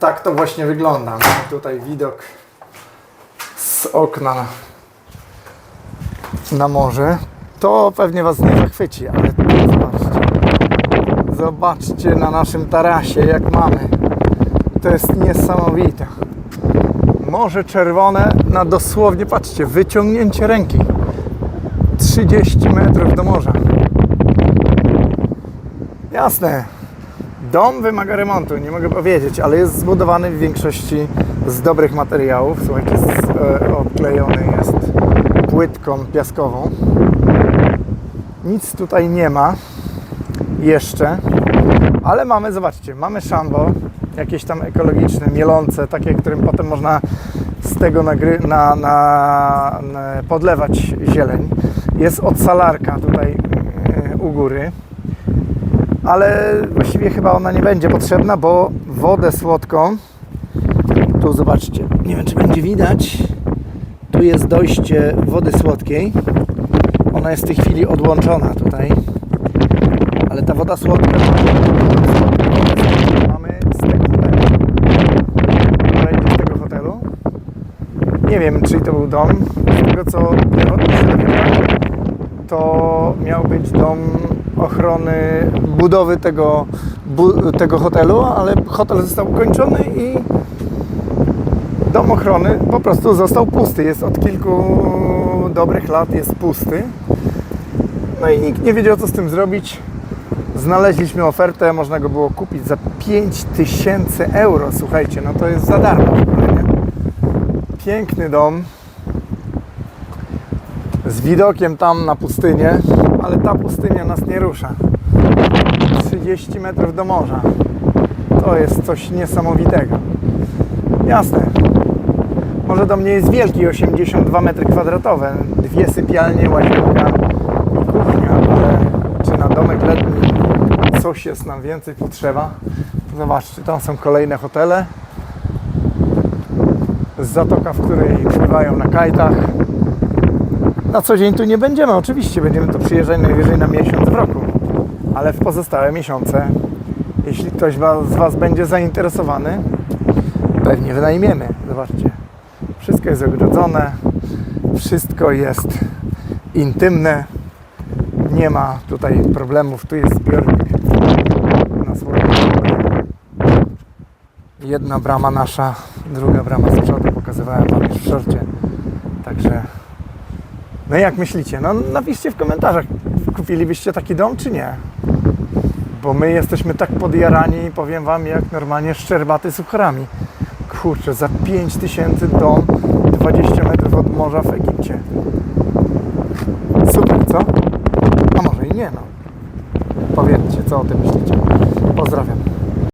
tak to właśnie wygląda. Tutaj widok z okna na morze. To pewnie Was nie zachwyci, ale zobaczcie. Zobaczcie na naszym tarasie, jak mamy. To jest niesamowite. Morze Czerwone na dosłownie, patrzcie, wyciągnięcie ręki. 30 metrów do morza. Jasne. Dom wymaga remontu, nie mogę powiedzieć, ale jest zbudowany w większości z dobrych materiałów. Słuchajcie, z, e, obklejony jest płytką piaskową. Nic tutaj nie ma jeszcze, ale mamy, zobaczcie, mamy szambo, jakieś tam ekologiczne, mielące, takie, którym potem można z tego nagry- na, na, na podlewać zieleń. Jest odsalarka tutaj e, u góry ale właściwie chyba ona nie będzie potrzebna, bo wodę słodką, tu zobaczcie, nie wiem czy będzie widać, tu jest dojście wody słodkiej, ona jest w tej chwili odłączona tutaj, ale ta woda słodka mamy z tego hotelu, kolejny z tego hotelu, nie wiem czy to był dom, z tego co to miał być dom ochrony budowy tego, bu, tego hotelu, ale hotel został ukończony i dom ochrony po prostu został pusty. Jest od kilku dobrych lat jest pusty. No i nikt nie wiedział co z tym zrobić. Znaleźliśmy ofertę, można go było kupić za 5000 euro. Słuchajcie, no to jest za darmo. Piękny dom z widokiem tam na pustynię, ale ta pustynia nas nie rusza. 30 metrów do morza. To jest coś niesamowitego. Jasne. Może do mnie jest wielki, 82 metry kwadratowe, dwie sypialnie, łazienka i kuchnia, ale czy na domek letni coś jest nam więcej potrzeba? Zobaczcie, tam są kolejne hotele. Zatoka, w której pływają na kajtach. Na co dzień tu nie będziemy, oczywiście będziemy tu przyjeżdżać najwyżej na miesiąc w roku, ale w pozostałe miesiące, jeśli ktoś z Was będzie zainteresowany, pewnie wynajmiemy. Zobaczcie, wszystko jest ogrodzone, wszystko jest intymne, nie ma tutaj problemów, tu jest zbiornik na słońce. Jedna brama nasza, druga brama z przodu, pokazywałem Wam już w szorcie, także no jak myślicie? No napiszcie w komentarzach, kupilibyście taki dom czy nie? Bo my jesteśmy tak podjarani, powiem Wam, jak normalnie szczerbaty z cukrami. Kurczę, za 5000 dom 20 metrów od morza w Egipcie. Super, co? A może i nie, no. Powiedzcie, co o tym myślicie. Pozdrawiam.